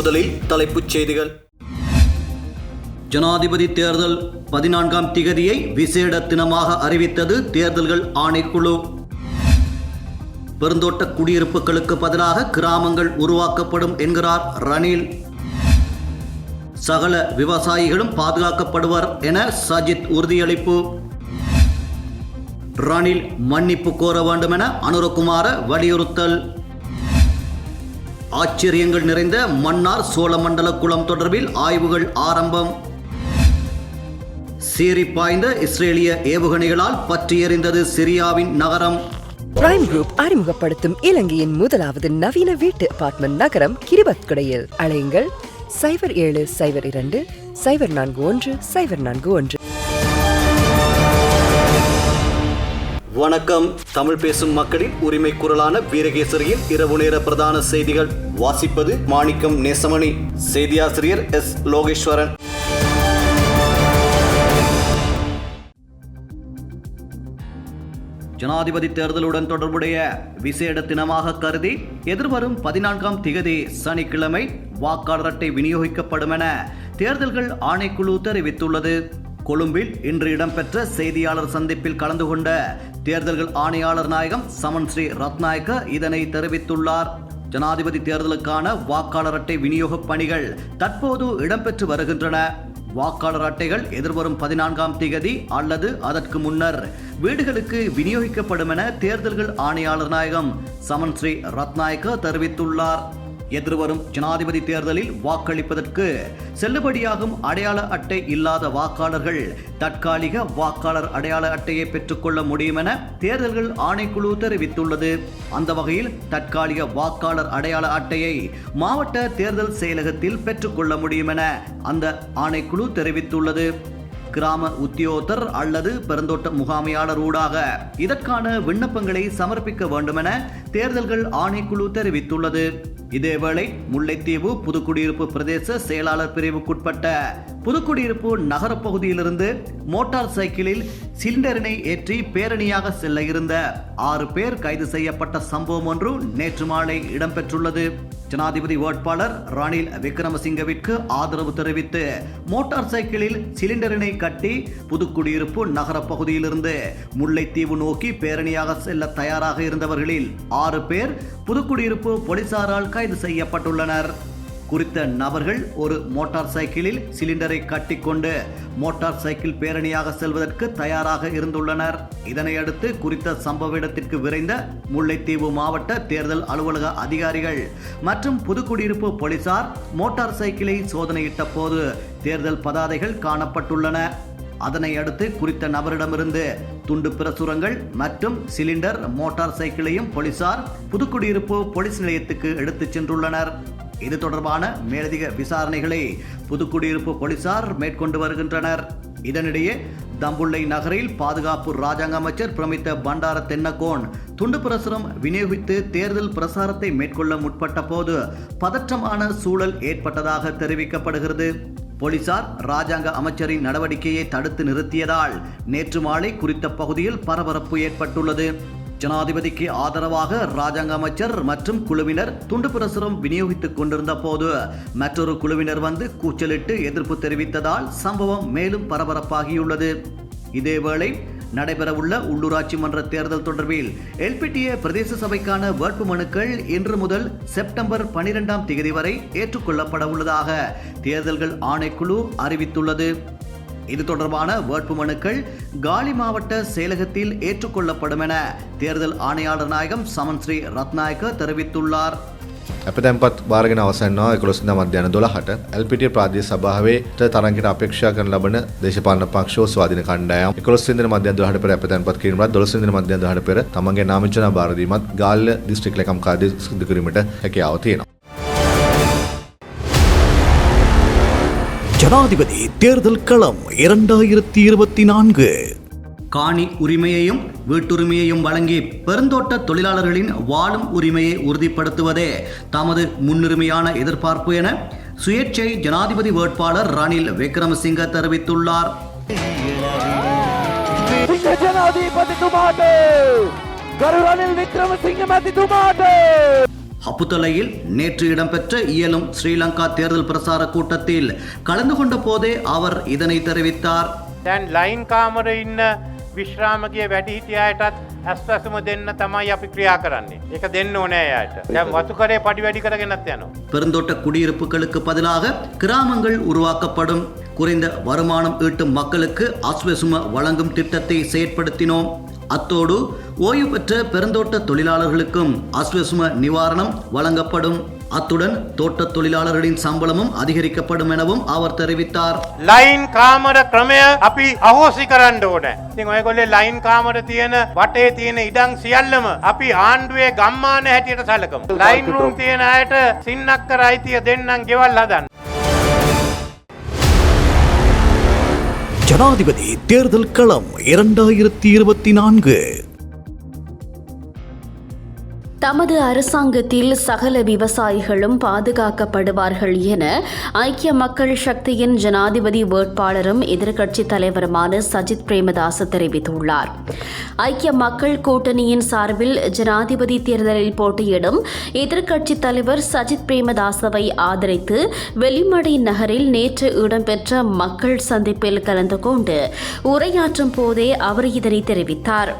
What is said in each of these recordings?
முதலில் தலைப்புச் செய்திகள். ஜனாதிபதி தேர்தல் பதினான்காம் திகதியை விசேட தினமாக அறிவித்தது தேர்தல்கள் ஆணைக்குழு. பெருந்தோட்ட குடியிருப்புகளுக்கு பதிலாக கிராமங்கள் உருவாக்கப்படும் என்கிறார் ரணில். சகல விவசாயிகளும் பாதுகாக்கப்படுவர் என சஜித் உறுதியளிப்பு. ரணில் மன்னிப்பு கோர வேண்டும் என அனுரகுமார வலியுறுத்தல். ஆச்சரியங்கள் நிறைந்த மன்னார் சோழமண்டல குளம் தொடர்பில் ஆய்வுகள் ஆரம்பம். சீறி பாய்ந்த இஸ்ரேலிய ஏவுகணைகளால் பற்றி எறிந்தது சிரியாவின் நகரம். பிரைம் குரூப் அறிமுகப்படுத்தும் இலங்கையின் முதலாவது நவீன வீட்டு அபார்ட்மெண்ட் நகரம் கிரிபத்குடையில். அலையுங்கள். சைபர் ஏழு சைபர் இரண்டு சைபர் நான்கு ஒன்று சைபர் நான்கு ஒன்று. வணக்கம். தமிழ் பேசும் மக்களின் உரிமை குரலான வீரகேசரியின் இரவு நேர பிரதான செய்திகள். வாசிப்பது மாணிக்கம் நேசமணி. செய்தியாசிரியர் எஸ். லோகேஸ்வரன். ஜனாதிபதி தேர்தலுடன் தொடர்புடைய விசேட தினமாக கருதி எதிர்வரும் பதினான்காம் திகதி சனிக்கிழமை வாக்காளர் அட்டை விநியோகிக்கப்படும் என தேர்தல்கள் ஆணைக்குழு தெரிவித்துள்ளது. கொழும்பில் இன்று இடம்பெற்ற செய்தியாளர் சந்திப்பில் கலந்து கொண்ட தேர்தல்கள் ஆணையாளர் நாயகம் சமன் ஸ்ரீ ரத்நாயக்க இதனை தெரிவித்துள்ளார். ஜனாதிபதி தேர்தலுக்கான வாக்காளர் அட்டை விநியோக பணிகள் தற்போது இடம்பெற்று வருகின்றன. வாக்காளர் அட்டைகள் எதிர்வரும் பதினான்காம் தேதி அல்லது அதற்கு முன்னர் வீடுகளுக்கு விநியோகிக்கப்படும் என தேர்தல்கள் ஆணையாளர் நாயகம் சமன் ஸ்ரீ ரத்நாயக்க தெரிவித்துள்ளார். எதிர்வரும் ஜனாதிபதி தேர்தலில் வாக்களிப்பதற்கு செல்லுபடியாகும் அடையாள அட்டை இல்லாத வாக்காளர்கள் தற்காலிக வாக்காளர் அடையாள அட்டையை பெற்றுக்கொள்ள முடியும் என தேர்தல்கள் ஆணைக்குழு தெரிவித்துள்ளது. அந்த வகையில் தற்காலிக வாக்காளர் அடையாள அட்டையை மாவட்ட தேர்தல் செயலகத்தில் பெற்றுக்கொள்ள முடியும் என அந்த ஆணைக்குழு தெரிவித்துள்ளது. கிராம உத்தியோகத்தர் அல்லது பெருந்தோட்ட முகாமையாளர் ஊடாக இதற்கான விண்ணப்பங்களை சமர்ப்பிக்க வேண்டுமென தேர்தல்கள் ஆணைக்குழு தெரிவித்துள்ளது. இதேவேளை முல்லைத்தீவு புதுக்குடியிருப்பு பிரதேச செயலாளர் பிரிவுக்குட்பட்ட புதுக்குடியிருப்பு நகரப்பகுதியிலிருந்து மோட்டார் சைக்கிளில் சிலிண்டரினை ஏற்றி பேரணியாக செல்ல இருந்த ஆறு பேர் கைது செய்யப்பட்ட சம்பவம் ஒன்று நேற்று மாலை இடம்பெற்றுள்ளது. ஜனாதிபதி வேட்பாளர் ரணில் விக்ரமசிங்கவிற்கு ஆதரவு தெரிவித்து மோட்டார் சைக்கிளில் சிலிண்டரினை கட்டி புதுக்குடியிருப்பு நகர பகுதியிலிருந்து முல்லைத்தீவு நோக்கி பேரணியாக செல்ல தயாராக இருந்தவர்களில் ஆறு பேர் புதுக்குடியிருப்பு போலீசாரால் கைது செய்யப்பட்டுள்ளனர். குறித்த நபர்கள் ஒரு மோட்டார் சைக்கிளில் சிலிண்டரை கட்டிக்கொண்டு மோட்டார் சைக்கிள் பேரணியாக செல்வதற்கு தயாராக இருந்துள்ளனர். இதனையடுத்து குறித்த சம்பவ இடத்திற்கு விரைந்த முல்லைத்தீவு மாவட்ட தேர்தல் அலுவலக அதிகாரிகள் மற்றும் புதுக்குடியிருப்பு போலீசார் மோட்டார் சைக்கிளை சோதனையிட்ட போது தேர்தல் பதாதைகள் காணப்பட்டுள்ளன. அதனை அடுத்து குறித்த நபரிடமிருந்து துண்டு பிரசுரங்கள் மற்றும் சிலிண்டர் மோட்டார் சைக்கிளையும் போலீசார் புதுக்குடியிருப்பு போலீஸ் நிலையத்துக்கு எடுத்துச் சென்றுள்ளனர். இது தொடர்பான மேலதிக விசாரணைகளை புதுக்குடியிருப்பு போலீசார் மேற்கொண்டு வருகின்றனர். இதனிடையே தம்புள்ளை நகரில் பாதுகாப்பு ராஜாங்க அமைச்சர் பிரமித்த பண்டார தென்னகோன் துண்டு பிரசுரம் விநியோகித்து தேர்தல் பிரசாரத்தை மேற்கொள்ள முற்பட்ட போது பதற்றமான சூழல் ஏற்பட்டதாக தெரிவிக்கப்படுகிறது. போலீசார் ராஜாங்க அமைச்சரின் நடவடிக்கையை தடுத்து நிறுத்தியதால் நேற்று மாலை குறித்த பகுதியில் பரபரப்பு ஏற்பட்டுள்ளது. ஜனாதிபதிக்கு ஆதரவாக ராஜாங்க அமைச்சர் மற்றும் குழுவினர் துண்டு பிரசுரம் விநியோகித்துக் கொண்டிருந்த போது மற்றொரு குழுவினர் வந்து கூச்சலிட்டு எதிர்ப்பு தெரிவித்ததால் சம்பவம் மேலும் பரபரப்பாகியுள்ளது. இதேவேளை நடைபெறவுள்ள உள்ளூராட்சி மன்ற தேர்தல் தொடர்பில் எல்பிடிஏ பிரதேச சபைக்கான வேட்பு மனுக்கள் இன்று முதல் செப்டம்பர் பனிரெண்டாம் தேதி வரை ஏற்றுக்கொள்ளப்பட உள்ளதாக தேர்தல்கள் ஆணைக்குழு அறிவித்துள்ளது. இது தொடர்பான வேட்பு மனுக்கள் காலி மாவட்ட செயலகத்தில் ஏற்றுக்கொள்ளப்படும் என தேர்தல் ஆணையாளர் நாயகம் சமன் ஸ்ரீ ரத்நாயக்க தெரிவித்துள்ளார். අප තැන්පත් භාරගෙන අවසන්නවා එකොළොස්ද මධ්‍යන දොළහට ඇල්පිටිය ප්‍රාදේ සභාවේ තරන්කට අපේක්ෂා කරන ලබන දේශපාලන පක්ෂෝ ස්වාධීන කණ්ඩායම් එකොළොස්සින්දන මධ්‍යන් දොළහට පෙර අප තැන්පත් කිරීමට දොළොස්සින්දන මධ්‍යන් දොළහට පෙර තමන්ගේ නාමචනා භාරදීමත් ගාල්ල දිස්ත්‍රික් ලකම් කාර්ය සිදු කිරීමට හැකියාව තියෙනවා. ஜனாதிபதி தேர்தல் களம் இரண்டாயிரத்தி இருபத்தி நான்கு காணி உரிமையையும் வீட்டுரிமையையும் வழங்கி பெருந்தோட்ட தொழிலாளர்களின் வாழும் உரிமையை உறுதிப்படுத்துவதே தமது முன்னுரிமையான எதிர்பார்ப்பு என சுயேட்சை ஜனாதிபதி வேட்பாளர் ரணில் விக்ரமசிங்க தெரிவித்துள்ளார் සිංහ ජනාධීපතිතුමාට ගරු රනිල් වික්‍රමසිංහ මැතිතුමාට ஹப்புத்தலையில் நேற்று இடம்பெற்ற இயலும் ஸ்ரீலங்கா தேர்தல் பிரசார கூட்டத்தில் கலந்து கொண்ட போதே அவர் இதனை தெரிவித்தார் දැන් ලයින් කාමර ඉන්න විශ්‍රාමගේ වැඩිහිටියයටත් ඇස්වැසම දෙන්න තමයි අපි ක්‍රියා කරන්නේ. එක දෙන්න ඕනෑ යට. දැම් වතුකරේ පඩි වැඩි කරගෙනත් යනවා. பெருந்தோட்ட குடியிருப்புகளுக்கு பதிலாக கிராமங்கள் உருவாக்கப்படும் குறைந்த வருமானம் ஈட்டும் மக்களுக்கு அஸ்வசும வழங்கும் திட்டத்தை செயற்படுத்தினோம் அத்தோடு ஓய்வு பெற்ற பெருந்தோட்ட தொழிலாளர்களுக்கும் அஸ்வசும நிவாரணம் வழங்கப்படும் அத்துடன் தோட்ட தொழிலாளர்களின் சம்பளமும் அதிகரிக்கப்படும் எனவும் அவர் தெரிவித்தார் ලයින් කාමර ක්‍රමය අපි අහෝසි කරන්න ඕන. ඉතින් ඔයගොල්ලේ ලයින් කාමර තියෙන වටේ තියෙන ඉඩම් සියල්ලම අපි ආණ්ඩුවේ ගම්මාන හැටියට සලකමු. ලයින් රූම් තියෙන අයට සින්නක්කර අයිතිය දෙන්නම් ගෙවල් හදන්න. ஜனாதிபதி தேர்தல் களம் இரண்டாயிரத்தி இருபத்தி நான்கு தமது அரசாங்கத்தில் சகல விவசாயிகளும் பாதுகாக்கப்படுவார்கள் என ஐக்கிய மக்கள் சக்தியின் ஜனாதிபதி வேட்பாளரும் எதிர்க்கட்சித் தலைவருமான சஜித் பிரேமதாஸ் தெரிவித்துள்ளார். ஐக்கிய மக்கள் கூட்டணியின் சார்பில் ஜனாதிபதி தேர்தலில் போட்டியிடும் எதிர்க்கட்சித் தலைவர் சஜித் பிரேமதாசவை ஆதரித்து வெளிமடை நகரில் நேற்று இடம்பெற்ற மக்கள் சந்திப்பில் கலந்து கொண்டு உரையாற்றும் போதே அவர் இதனை தெரிவித்தார்.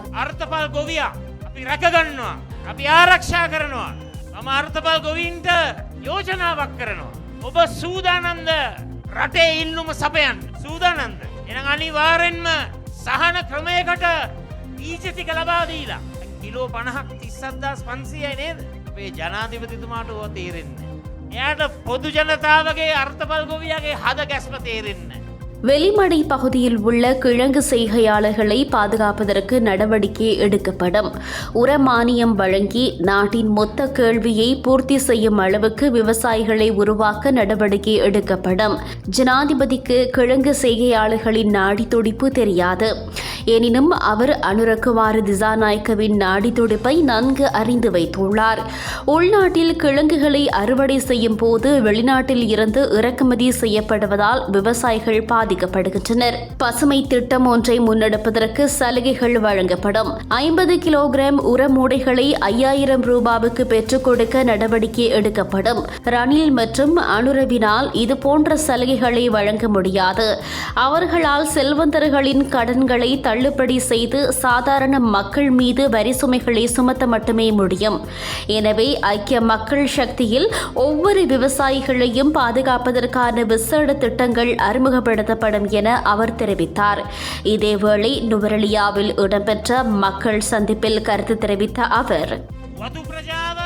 අපි රැකගන්නවා අපි ආරක්ෂා කරනවා. මම අර්ථපල් ගොවීන්ට යෝජනාවක් කරනවා. ඔබ සූදානන්ද රටේ ඉල්ලුම සපයන් සූදානන්ද එන අනිවාරෙන්ම සහන ක්‍රමයකට ඊජතික ලබාදීලා කිලෝ පණහක් තිස්සද්දස් පන්සියයි නේද? අපේ ජනාධිපතිතුමාට ඕ තේරෙන්න. එයාට පොදු ජනතාවගේ අර්ථපල් ගොවියගේ හද ගැස්ම තේරෙන්න. வெளிமடை பகுதியில் உள்ள கிழங்கு செய்கையாளர்களை பாதுகாப்பதற்கு நடவடிக்கை எடுக்கப்படும். உர மானியம் வழங்கி நாட்டின் மொத்த கேள்வியை பூர்த்தி செய்யும் அளவுக்கு விவசாயிகளை உருவாக்க நடவடிக்கை எடுக்கப்படும். ஜனாதிபதிக்கு கிழங்கு செய்கையாளர்களின் நாடி துடிப்பு தெரியாது. எனினும் அவர் அனுரகுமார திசாநாயக்கவின் நாடி துடிப்பை நன்கு அறிந்து வைத்துள்ளார். உள்நாட்டில் கிழங்குகளை அறுவடை செய்யும் போது வெளிநாட்டில் இருந்து இறக்குமதி செய்யப்படுவதால் விவசாயிகள் பாதிக்கப்படுகின்றனர். பசுமை திட்டம் ஒன்றை முன்னெடுப்பதற்கு சலுகைகள் வழங்கப்படும். ஐம்பது கிலோகிராம் உர மூடைகளை ஐயாயிரம் ரூபாவுக்கு பெற்றுக் கொடுக்க நடவடிக்கை எடுக்கப்படும். ரணில் மற்றும் அனுரவினால் இதுபோன்ற சலுகைகளை வழங்க முடியாது. அவர்களால் செல்வந்தர்களின் கடன்களை தள்ளுபடி செய்து சாதாரண மக்கள் மீது வரி சுமைகளை சுமத்த மட்டுமே முடியும். எனவே ஐக்கிய மக்கள் சக்தியில் ஒவ்வொரு விவசாயிகளையும் பாதுகாப்பதற்கான விசேட திட்டங்கள் அறிமுகப்படுத்த அறிமுகப்படுத்தப்படும் என அவர் தெரிவித்தார் இதேவேளை நுவரெலியாவில் இடம்பெற்ற மக்கள் சந்திப்பில் கருத்து தெரிவித்த அவர் වතු ප්‍රජාව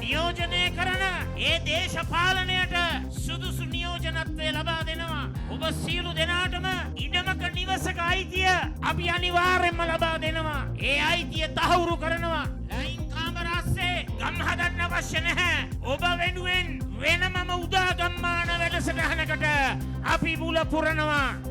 නියෝජනය කරන ඒ දේශපාලනයට සුදුසු නියෝජනත්වය ලබා දෙනවා. ඔබ සියලු දෙනාටම ඉඩමක නිවසක අයිතිය අපි අනිවාර්යෙන්ම ලබා දෙනවා. ඒ අයිතිය තහවුරු කරනවා. ලයින් කාමරස්සේ ගම් හදන්න අවශ්‍ය නැහැ. ඔබ වෙනුවෙන් වෙනමම උදා ගම්මාන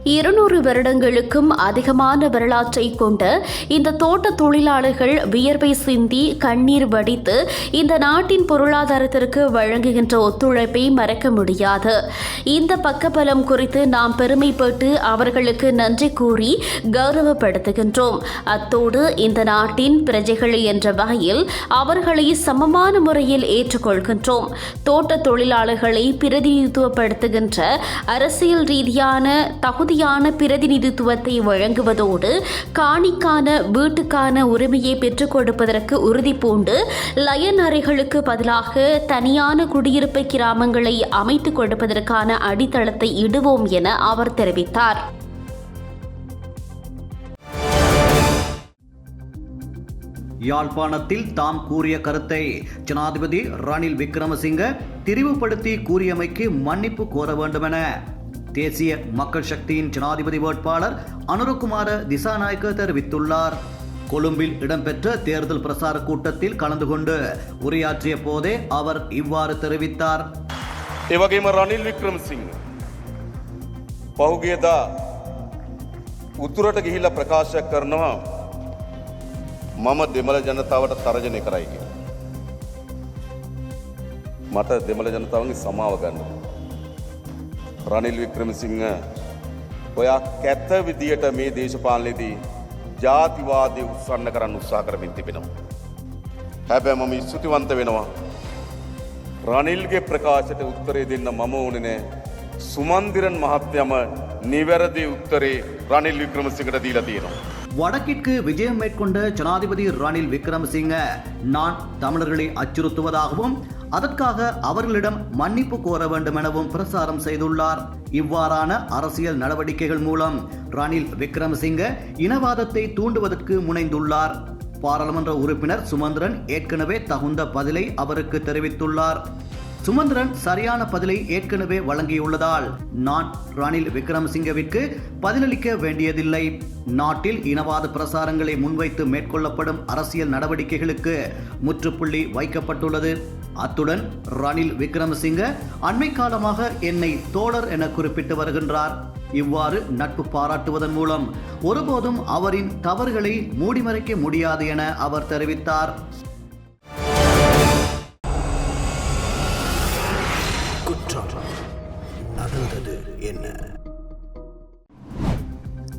இருநூறு வருடங்களுக்கும் அதிகமான வரலாற்றை கொண்ட இந்த தோட்ட தொழிலாளர்கள் வியர்வை சிந்தி கண்ணீர் வடித்து இந்த நாட்டின் பொருளாதாரத்திற்கு வழங்குகின்ற ஒத்துழைப்பை மறக்க முடியாது. இந்த பக்கபலம் குறித்து நாம் பெருமைப்பட்டு அவர்களுக்கு நன்றி கூறி கௌரவப்படுத்துகின்றோம். அத்தோடு இந்த நாட்டின் பிரஜைகள் என்ற வகையில் அவர்களை சமமான முறையில் ஏற்றுக்கொள்கின்றோம். தோட்ட தொழிலாளர்களை பிரதிநிதித்துவப்படுத்த நடத்துகின்ற அரசியல் ரீதியான தகுதியான பிரதிநிதித்துவத்தை வழங்குவதோடு காணிக்கான வீட்டுக்கான உரிமையை பெற்றுக் கொடுப்பதற்கு உறுதி பூண்டு லயன் அறைகளுக்கு பதிலாக தனியான குடியிருப்பு கிராமங்களை அமைத்துக் கொடுப்பதற்கான அடித்தளத்தை இடுவோம் என அவர் தெரிவித்தார். யாழ்ப்பாணத்தில் தாம் கூறிய கருத்தை ஜனாதிபதி ரணில் விக்ரமசிங்க திரிவுபடுத்தி கூறியமைக்கு மன்னிப்பு கோர வேண்டுமென தேசிய மக்கள் சக்தியின் ஜனாதிபதி வேட்பாளர் அனுரகுமார திசாநாயக்க தெரிவித்துள்ளார் கொழும்பில் இடம்பெற்ற தேர்தல் பிரசார கூட்டத்தில் கலந்து கொண்டு உரையாற்றிய போதே அவர் இவ்வாறு தெரிவித்தார் ඒවගේම රනිල් වික්‍රමසිංහ පහුගියදා උතුරට ගිහිල්ල ප්‍රකාශයක් කරනවා මම දෙමළ ජනතාවට තරජනය කරයි කිය. මට දෙමළ ජනතාවගේ සමාව ගන්න. රනිල් වික්‍රමසිංහ ඔයා කැත්ත විදියට මේ දේශපාලනයේදී ජාතිවාදය උත්සන්න කරන්න උත්සා කරමින් තිබෙනවා. හැබැ මම ස්තුතිවන්ත වෙනවා රනිල්ගේ ප්‍රකාශයට උත්තරේ දෙන්න මම ඕනේ නෑ. සුමන්දිරන් මහත්යම නිවැරදි උත්තරේ රනිල් වික්‍රමසිංහට දීලා තියෙනවා. வடக்கிற்கு விஜயம் மேற்கொண்ட ஜனாதிபதி ரணில் விக்ரமசிங்க நான் தமிழர்களை அச்சுறுத்துவதாகவும் அதற்காக அவர்களிடம் மன்னிப்பு கோர வேண்டும் எனவும் பிரசாரம் செய்துள்ளார். இவ்வாறான அரசியல் நடவடிக்கைகள் மூலம் ரணில் விக்ரமசிங்க இனவாதத்தை தூண்டுவதற்கு முனைந்துள்ளார். பாராளுமன்ற உறுப்பினர் சுமந்திரன் ஏற்கனவே தகுந்த பதிலை அவருக்கு தெரிவித்துள்ளார். சுமந்திரன் சரியான பதிலை ஏற்கனவே வழங்கியுள்ளதால் நான் ரணில் விக்ரமசிங்கவிற்கு பதிலளிக்க வேண்டியதில்லை. நாட்டில் இனவாத பிரசாரங்களை முன்வைத்து மேற்கொள்ளப்படும் அரசியல் நடவடிக்கைகளுக்கு முற்றுப்புள்ளி வைக்கப்பட்டுள்ளது. அத்துடன் ரணில் விக்ரமசிங்க அண்மை காலமாக என்னை தோழர் என குறிப்பிட்டு வருகின்றார். இவ்வாறு நட்பு பாராட்டுவதன் மூலம் ஒருபோதும் அவரின் தவறுகளை மூடிமறைக்க முடியாது என அவர் தெரிவித்தார்.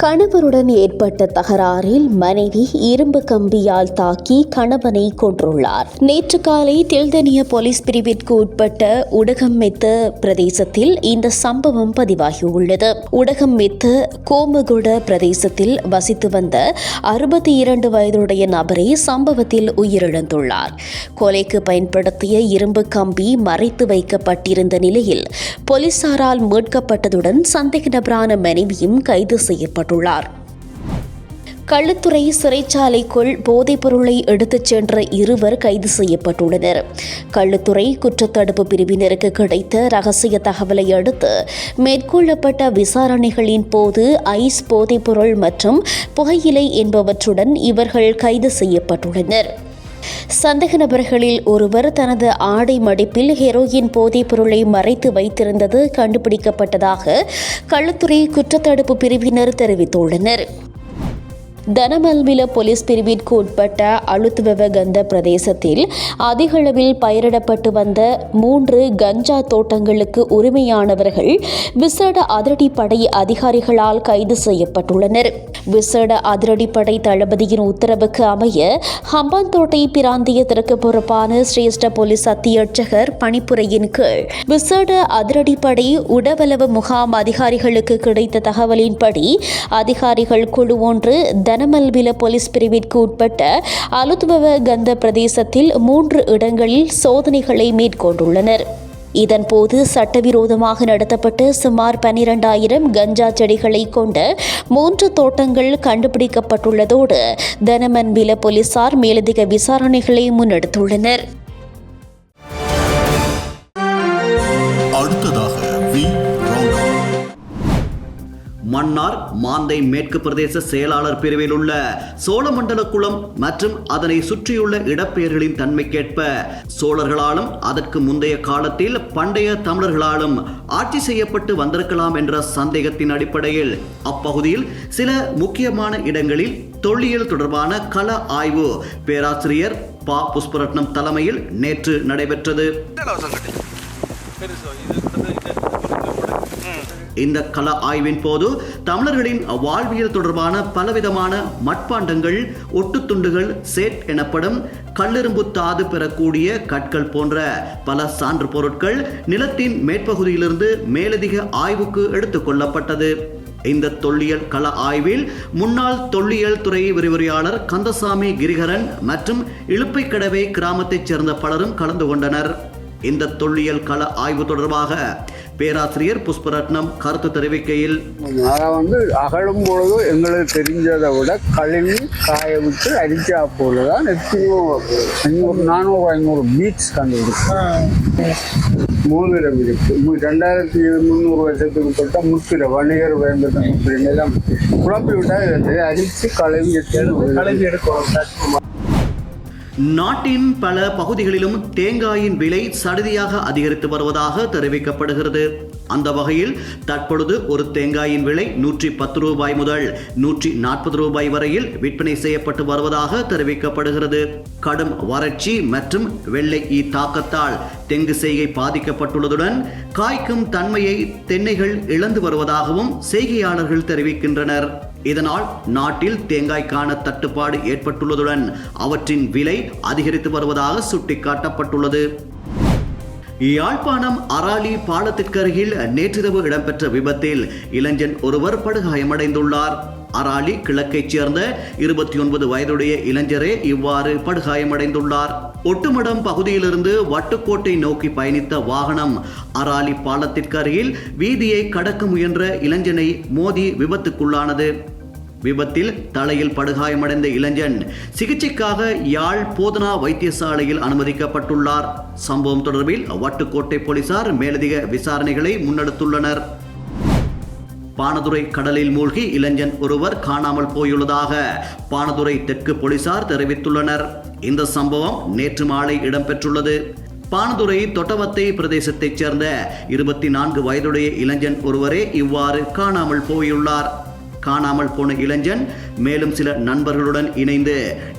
கணவருடன் ஏற்பட்ட தகராறில் மனைவி இரும்பு கம்பியால் தாக்கி கணவனை கொன்றுள்ளார். நேற்று காலை தில்தனிய போலீஸ் பிரிவிற்கு உட்பட்ட உடகம் மெத்து பிரதேசத்தில் இந்த சம்பவம் பதிவாகியுள்ளது. உடகம்மெத்த கோமகுட பிரதேசத்தில் வசித்து வந்த அறுபத்தி இரண்டு வயதுடைய நபரே சம்பவத்தில் உயிரிழந்துள்ளார். கொலைக்கு பயன்படுத்திய இரும்பு கம்பி மறைத்து வைக்கப்பட்டிருந்த நிலையில் போலீசாரால் மீட்கப்பட்டதுடன் சந்தேக நபரான மனைவியும் கைது செய்யப்பட்டுள்ளார் கள்ளுத்துறை சிறைச்சாலைக்குள் போதைப்பொருளை எடுத்துச் சென்ற இருவர் கைது செய்யப்பட்டுள்ளனர். கள்ளுத்துறை குற்றத்தடுப்பு பிரிவினருக்கு கிடைத்த ரகசிய தகவலை அடுத்து மேற்கொள்ளப்பட்ட விசாரணைகளின் போது ஐஸ் போதைப்பொருள் மற்றும் புகையிலை என்பவற்றுடன் இவர்கள் கைது செய்யப்பட்டுள்ளனர். சந்தேக நபர்களில் ஒருவர் தனது ஆடை மடிப்பில் ஹெரோயின் போதைப் பொருளை மறைத்து வைத்திருந்தது கண்டுபிடிக்கப்பட்டதாக கள்ளத்துறை குற்றத்தடுப்பு பிரிவினர் தெரிவித்துள்ளனர். தனமல்வில போலீஸ் பிரிவிற்கு உட்பட்ட அழுத்துவவ கந்த பிரதேசத்தில் அதிகளவில் பயிரிடப்பட்டு வந்த மூன்று கஞ்சா தோட்டங்களுக்கு உரிமையானவர்கள் விசேட அதிரடிப்படை அதிகாரிகளால் கைது செய்யப்பட்டுள்ளனர். விசேட அதிரடிப்படை தளபதியின் உத்தரவுக்கு அமைய ஹம்பாந்தோட்டை பிராந்தியத்திற்கு பொறுப்பான சிரேஷ்ட போலீஸ் அத்தியட்சகர் பணிப்புரையின் கீழ் விசேட அதிரடிப்படை உடவளவு முகாம் அதிகாரிகளுக்கு கிடைத்த தகவலின்படி அதிகாரிகள் குழு ஒன்று தனமல்வில போலீஸ் பிரிவிற்கு உட்பட்ட அலுத்வவ கந்த பிரதேசத்தில் மூன்று இடங்களில் சோதனைகளை மேற்கொண்டுள்ளனர். இதன்போது சட்டவிரோதமாக நடத்தப்பட்டு சுமார் பனிரெண்டாயிரம் கஞ்சா செடிகளை கொண்ட மூன்று தோட்டங்கள் கண்டுபிடிக்கப்பட்டுள்ளதோடு தனமன்வில போலீசார் மேலதிக விசாரணைகளை முன்னெடுத்துள்ளனர். மன்னார் மாந்தை மேற்கு பிரதேச செயலாளர் பிரிவில் உள்ள சோழமண்டல குளம் மற்றும் அதனை சுற்றியுள்ள இடப்பெயர்களின் தன்மைக்கேற்ப சோழர்களாலும் அதற்கு முந்தைய காலத்தில் பண்டைய தமிழர்களாலும் ஆட்சி செய்யப்பட்டு வந்திருக்கலாம் என்ற சந்தேகத்தின் அடிப்படையில் அப்பகுதியில் சில முக்கியமான இடங்களில் தொல்லியல் தொடர்பான கள ஆய்வு பேராசிரியர் பா. புஷ்பரட்னம் தலைமையில் நேற்று நடைபெற்றது. இந்த கள ஆய்வின் போது தமிழர்களின் வாழ்வியல் தொடர்பான பலவிதமான மட்பாண்டங்கள் ஒட்டுத்துண்டுகள் சேட் எனப்படும் கல்லெரும்பு தாது பெறக்கூடிய கற்கள் போன்ற பல சான்று பொருட்கள் நிலத்தின் மேற்பகுதியிலிருந்து மேலதிக ஆய்வுக்கு எடுத்துக்கொள்ளப்பட்டது இந்த தொல்லியல் கள ஆய்வில் முன்னாள் தொல்லியல் துறை விரிவுரையாளர் கந்தசாமி கிரிகரன் மற்றும் இழுப்பைக்கடவை கிராமத்தைச் சேர்ந்த பலரும் கலந்து கொண்டனர். இந்த தொல்லியல் கள ஆய்வு தொடர்பாக பேராசிரியர் புஷ்பரத்னம் கருத்து தெரிவிக்கையில் அதை வந்து அகழும் பொழுது எங்களுக்கு தெரிஞ்சதை விட கழுவி காய விட்டு அரிச்சா போல தான் எத்தனையோ ஐநூறு நானூறு ஐநூறு பீச் கண்டுபிடிச்சோம். மூலிரம் இருக்கு. ரெண்டாயிரத்தி முந்நூறு வருஷத்துக்கு தொட்ட முத்திரை வணிகர் வேண்டது முத்திரைங்கெல்லாம் குழப்பி விட்டா இதை அரிச்சு கழுவி கழுவி எடுக்கணும். நாட்டின் பல பகுதிகளிலும் தேங்காயின் விலை சடுதியாக அதிகரித்து வருவதாக தெரிவிக்கப்படுகிறது. அந்த வகையில் தற்பொழுது ஒரு தேங்காயின் விலை நூற்றி பத்து ரூபாய் முதல் நூற்றி நாற்பது ரூபாய் வரையில் விற்பனை செய்யப்பட்டு வருவதாக தெரிவிக்கப்படுகிறது. கடும் வறட்சி மற்றும் வெள்ளை ஈ தாக்கத்தால் தெங்கு செய்கை பாதிக்கப்பட்டுள்ளதுடன் காய்க்கும் தன்மையை தென்னைகள் இழந்து வருவதாகவும் செய்கையாளர்கள் தெரிவிக்கின்றனர். இதனால் நாட்டில் தேங்காய்க்கான தட்டுப்பாடு ஏற்பட்டுள்ளதுடன் அவற்றின் விலை அதிகரித்து வருவதாக சுட்டிக்காட்டப்பட்டுள்ளது. யாழ்ப்பாணம் அராலி பாலத்திற்கருகில் நேற்றிரவு இடம்பெற்ற விபத்தில் இளைஞன் ஒருவர் படுகாயமடைந்துள்ளார். அராலி கிழக்கைச் சேர்ந்த இருபத்தி ஒன்பது வயதுடைய இளைஞரே இவ்வாறு படுகாயமடைந்துள்ளார். ஒட்டுமடம் பகுதியிலிருந்து வட்டுக்கோட்டை நோக்கி பயணித்த வாகனம் அராலி பாலத்திற்கு அருகில் வீதியை கடக்க முயன்ற இளைஞனை மோதி விபத்துக்குள்ளானது. விபத்தில் தலையில் படுகாயமடைந்த இளைஞன் சிகிச்சைக்காக யாழ் போதனா வைத்தியசாலையில் அனுமதிக்கப்பட்டுள்ளார். சம்பவம் தொடர்பில் வட்டுக்கோட்டை போலீசார் மேலதிக விசாரணைகளை முன்னெடுத்துள்ளனர். பானதுரை கடலில் மூழ்கி இளைஞன் ஒருவர் காணாமல் போயுள்ளதாக பானதுரை தெற்கு போலீசார் தெரிவித்துள்ளனர். இந்த சம்பவம் நேற்று மாலை இடம்பெற்றுள்ளது. பானதுரை தொட்டவத்தை பிரதேசத்தைச் சேர்ந்த இருபத்தி நான்கு வயதுடைய இளைஞன் ஒருவரே இவ்வாறு காணாமல் போயுள்ளார். காணாமல் போன இளைஞன் மேலும் சில நண்பர்களுடன் இணைந்து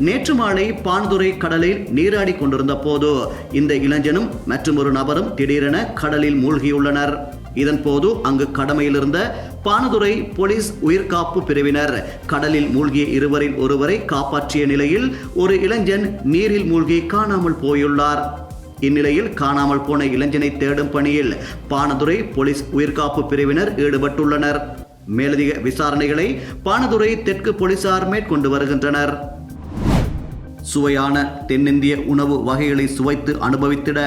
நேற்று மாலை பான்துறை கடலில் நீராடி கொண்டிருந்த போது இந்த இளைஞனும் மற்றும் ஒரு நபரும் திடீரென கடலில் மூழ்கியுள்ளனர். இதன்போது அங்கு கடமையில் இருந்த பானதுரை போலீஸ் உயிர்காப்பு பிரிவினர் கடலில் மூழ்கிய இருவரில் ஒருவரை காப்பாற்றிய நிலையில் ஒரு இளைஞன் நீரில் மூழ்கி காணாமல் போயுள்ளார். இந்நிலையில் காணாமல் போன இளைஞனை தேடும் பணியில் பானதுரை போலீஸ் உயிர்காப்பு பிரிவினர் ஈடுபட்டுள்ளனர். மேலதிக விசாரணைகளை பானதுரை தெற்கு போலீசார் மேற்கொண்டு வருகின்றனர். சுவையான தென்னிந்திய உணவு வகைகளை சுவைத்து அனுபவித்திட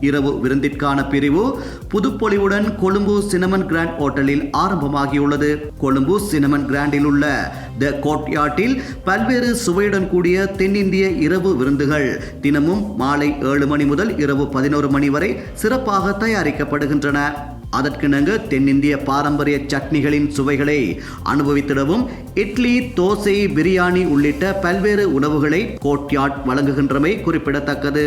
இரவு விருந்திற்கான பிரிவு புதுப்பொலிவுடன் கொழும்பு சினமன் கிராண்ட் ஹோட்டலில் ஆரம்பமாகியுள்ளது. கொழும்பு சினமன் கிராண்டில் உள்ள த கோட்யாட்டில் பல்வேறு சுவையுடன் கூடிய தென்னிந்திய இரவு விருந்துகள் தினமும் மாலை ஏழு மணி முதல் இரவு பதினோரு மணி வரை சிறப்பாக தயாரிக்கப்படுகின்றன. அதற்கிணங்க தென்னிந்திய பாரம்பரிய சட்னிகளின் சுவைகளை அனுபவித்திடவும் இட்லி தோசை பிரியாணி உள்ளிட்ட பல்வேறு உணவுகளை கோட்யாட் வழங்குகின்றமை குறிப்பிடத்தக்கது.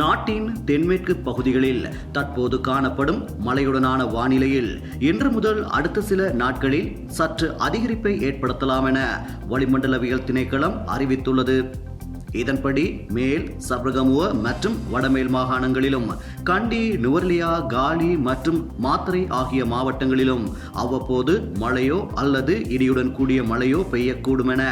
நாட்டின் தென்மேற்கு பகுதிகளில் தற்போது காணப்படும் மழையுடனான வானிலையில் இன்று முதல் அடுத்த சில நாட்களில் சற்று அதிகரிப்பை ஏற்படுத்தலாம் என வளிமண்டலவியல் திணைக்களம் அறிவித்துள்ளது. இதன்படி மேல் சப்ரகமுவ மற்றும் வடமேல் மாகாணங்களிலும் கண்டி நுவர்லியா காலி மற்றும் மாத்திரை ஆகிய மாவட்டங்களிலும் அவ்வப்போது மழையோ அல்லது இடியுடன் கூடிய மழையோ பெய்யக்கூடும் என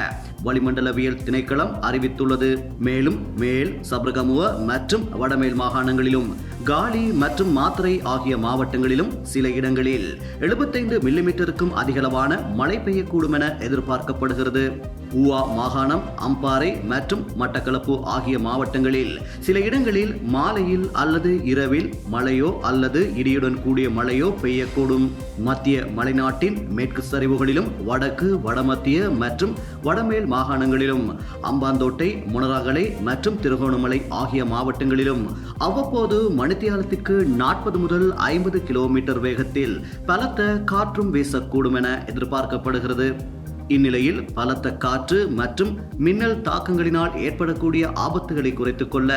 வளிமண்டலவியல் திணைக்களம் அறிவித்துள்ளது. மேலும் மேல் சபரகமுவ மற்றும் வடமேல் மாகாணங்களிலும் காலி மற்றும் மாத்திரை ஆகிய மாவட்டங்களிலும் சில இடங்களில் எழுபத்தைந்து மில்லிமீட்டருக்கும் அதிகளவான மழை பெய்யக்கூடும் என எதிர்பார்க்கப்படுகிறது. ஊவா மாகாணம் அம்பாறை மற்றும் மட்டக்களப்பு ஆகிய மாவட்டங்களில். சில இடங்களில் மாலையில் அல்லது இரவில் மழையோ அல்லது இடியுடன் கூடிய மழையோ பெய்யக்கூடும். மத்திய மலைநாட்டின் மேற்கு சரிவுகளிலும் வடக்கு வடமத்திய மற்றும் வடமேல் மாகாணங்களிலும் அம்பாந்தோட்டை முனராகலை மற்றும் திருகோணமலை ஆகிய மாவட்டங்களிலும். அவ்வப்போது மணித்தியாலத்திற்கு நாற்பது முதல் ஐம்பது கிலோமீட்டர் வேகத்தில் பலத்த காற்றும் வீசக்கூடும் என எதிர்பார்க்கப்படுகிறது. இந்நிலையில் பலத்த காற்று மற்றும் மின்னல் தாக்கங்களினால் ஏற்படக்கூடிய ஆபத்துகளை குறைத்துக் கொள்ள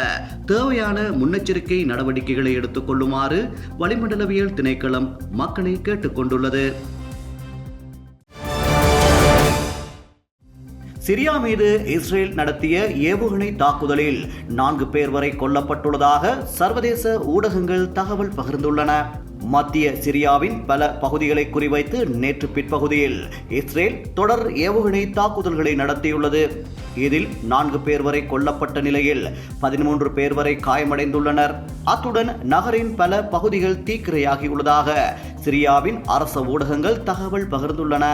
தேவையான முன்னெச்சரிக்கை நடவடிக்கைகளை எடுத்துக் கொள்ளுமாறு வளிமண்டலவியல் திணைக்களம் மக்களை கேட்டுக்கொண்டுள்ளது சிரியா மீது இஸ்ரேல் நடத்திய ஏவுகணை தாக்குதலில் நான்கு பேர் வரை கொல்லப்பட்டுள்ளதாக சர்வதேச ஊடகங்கள் தகவல் பகிர்ந்துள்ளன. மத்திய சிரியாவின் பல பகுதிகளை குறிவைத்து நேற்று பிற்பகுதியில் இஸ்ரேல் தொடர் ஏவுகணை தாக்குதல்களை நடத்தியுள்ளது. இதில் நான்கு பேர் வரை கொல்லப்பட்ட நிலையில் பதிமூன்று பேர் வரை காயமடைந்துள்ளனர். அத்துடன் நகரின் பல பகுதிகள் தீக்கிரையாகியுள்ளதாக சிரியாவின் அரச ஊடகங்கள் தகவல் பகிர்ந்துள்ளன.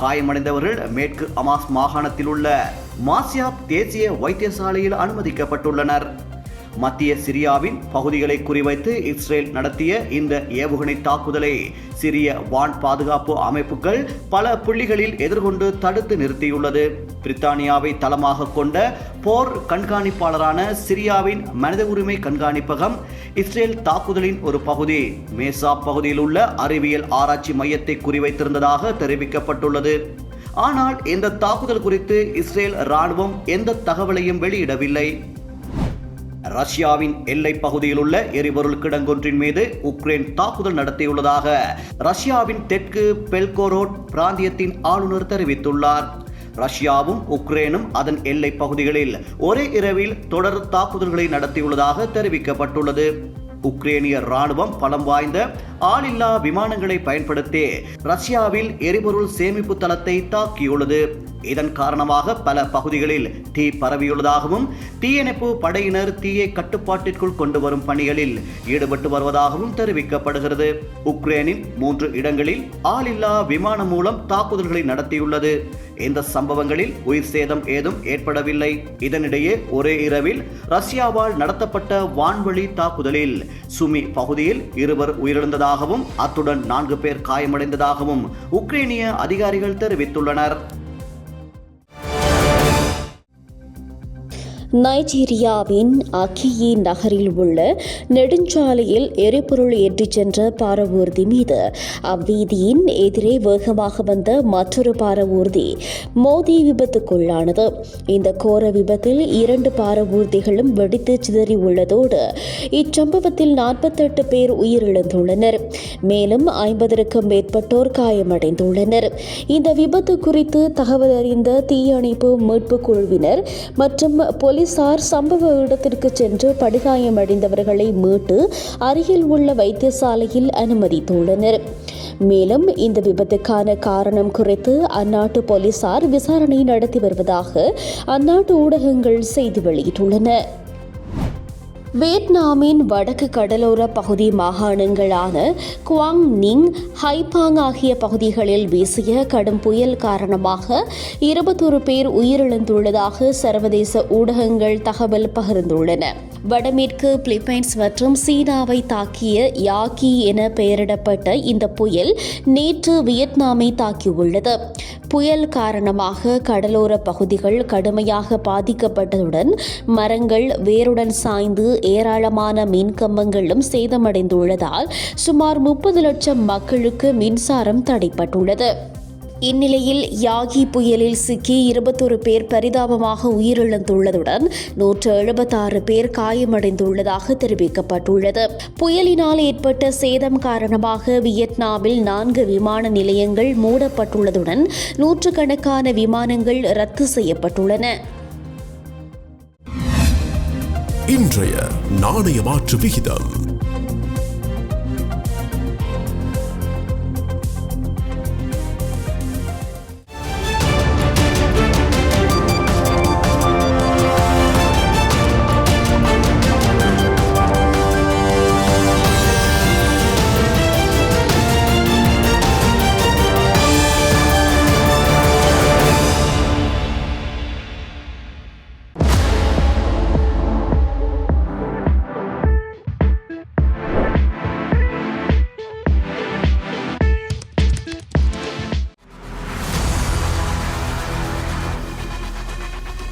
காயமடைந்தவர்கள் மேற்கு அமாஸ் மாகாணத்தில் உள்ள மாசியாப் தேசிய வைத்தியசாலையில் அனுமதிக்கப்பட்டுள்ளனர். மத்திய சிரியாவின் பகுதிகளை குறிவைத்து இஸ்ரேல் நடத்திய இந்த ஏவுகணை தாக்குதலை சிரிய வான் பாதுகாப்பு அமைப்புகள் பல புள்ளிகளில் எதிர்கொண்டு தடுத்து நிறுத்தியுள்ளது. பிரித்தானியாவை தளமாக கொண்ட போர் கண்காணிப்பாளரான சிரியாவின் மனித உரிமை கண்காணிப்பகம் இஸ்ரேல் தாக்குதலின் ஒரு பகுதி. மேசா பகுதியில் உள்ள அறிவியல் ஆராய்ச்சி மையத்தை குறிவைத்திருந்ததாக தெரிவிக்கப்பட்டுள்ளது. ஆனால் இந்த தாக்குதல் குறித்து இஸ்ரேல் ராணுவம் எந்த தகவலையும் வெளியிடவில்லை. ரஷ்யாவின் எல்லை பகுதியில் உள்ள எரிபொருள் கிடங்கொன்றின் மீது உக்ரைன் தாக்குதல் நடத்தியுள்ளதாக ரஷ்யாவின் தெற்கு பெல்கோரோட் பிராந்தியத்தின் ஆளுநர் தெரிவித்துள்ளார். ரஷ்யாவும் உக்ரைனும் அதன் எல்லை பகுதிகளில் ஒரே இரவில் தொடர் தாக்குதல்களை நடத்தியுள்ளதாக தெரிவிக்கப்பட்டுள்ளது. உக்ரேனிய ராணுவம் பலம் வாய்ந்த ஆளில்லா விமானங்களை பயன்படுத்தி ரஷ்யாவில் எரிபொருள் சேமிப்பு தளத்தை தாக்கியுள்ளது. இதன் காரணமாக பல பகுதிகளில் தீ பரவியுள்ளதாகவும் தீயணைப்பு படையினர் தீயை கட்டுப்பாட்டிற்குள் கொண்டு வரும் பணிகளில் ஈடுபட்டு வருவதாகவும் தெரிவிக்கப்படுகிறது. உக்ரைனின் மூன்று இடங்களில் ஆளில்லா விமானம் மூலம் தாக்குதல்களை நடத்தியுள்ளது. இந்த சம்பவங்களில் உயிர் சேதம் ஏதும் ஏற்படவில்லை. இதனிடையே ஒரே இரவில் ரஷ்யாவால் நடத்தப்பட்ட வான்வழி தாக்குதலில் சுமி பகுதியில் இருவர் உயிரிழந்ததாகவும் அத்துடன் நான்கு பேர் காயமடைந்ததாகவும் உக்ரைனிய அதிகாரிகள் தெரிவித்துள்ளனர். நைஜீரியாவின் அக்கியி நகரில் உள்ள நெடுஞ்சாலையில் எரிபொருள் ஏற்றிச் சென்ற பாரவூர்தி மீது அவ்வீதியின் எதிரே வேகமாக வந்த மற்றொரு பாரவூர்தி மோதி விபத்துக்குள்ளானது. இந்த கோர விபத்தில் இரண்டு பாரவூர்திகளும் வெடித்து சிதறி உள்ளதோடு இச்சம்பவத்தில் நாற்பத்தெட்டு பேர் உயிரிழந்துள்ளனர். மேலும் ஐம்பதற்கும் மேற்பட்டோர் காயமடைந்துள்ளனர். இந்த விபத்து குறித்து தகவல் அறிந்த தீயணைப்பு மீட்புக் குழுவினர் மற்றும் போலீசார் சம்பவ இடத்திற்கு சென்று படுகாயமடைந்தவர்களை மீட்டு அருகில் உள்ள வைத்தியசாலையில் அனுமதித்துள்ளனர். மேலும் இந்த விபத்துக்கான காரணம் குறித்து அந்நாட்டு போலீசார் விசாரணை நடத்தி வருவதாக அந்நாட்டு ஊடகங்கள் செய்தி வெளியிட்டுள்ளன. வியட்நாமின் வடக்கு கடலோர பகுதி மாகாணங்களான குவாங் நிங் ஹைபாங் ஆகிய பகுதிகளில் வீசிய கடும் புயல் காரணமாக இருபத்தொரு பேர் உயிரிழந்துள்ளதாக சர்வதேச ஊடகங்கள் தகவல் பகிர்ந்துள்ளன. வடமேற்கு பிலிப்பைன்ஸ் மற்றும் சீனாவை தாக்கிய யாக்கி என பெயரிடப்பட்ட இந்த புயல் நேற்று வியட்நாமை தாக்கியுள்ளது. புயல் காரணமாக கடலோர பகுதிகள் கடுமையாக பாதிக்கப்பட்டதுடன் மரங்கள் வேருடன் சாய்ந்து ஏராளமான மின் கம்பங்களும் சேதமடைந்துள்ளதால் சுமார் முப்பது லட்சம் மக்களுக்கு மின்சாரம் தடைப்பட்டுள்ளது. இந்நிலையில் யாகி புயலில் சிக்கி இருபத்தொரு பேர் பரிதாபமாக உயிரிழந்துள்ளதுடன் நூற்று எழுபத்தாறு பேர் காயமடைந்துள்ளதாக தெரிவிக்கப்பட்டுள்ளது. புயலினால் ஏற்பட்ட சேதம் காரணமாக வியட்நாமில் நான்கு விமான நிலையங்கள் மூடப்பட்டுள்ளதுடன் நூற்றுக்கணக்கான விமானங்கள் ரத்து செய்யப்பட்டுள்ளன. இன்றைய நாணய மாற்று விகிதம்.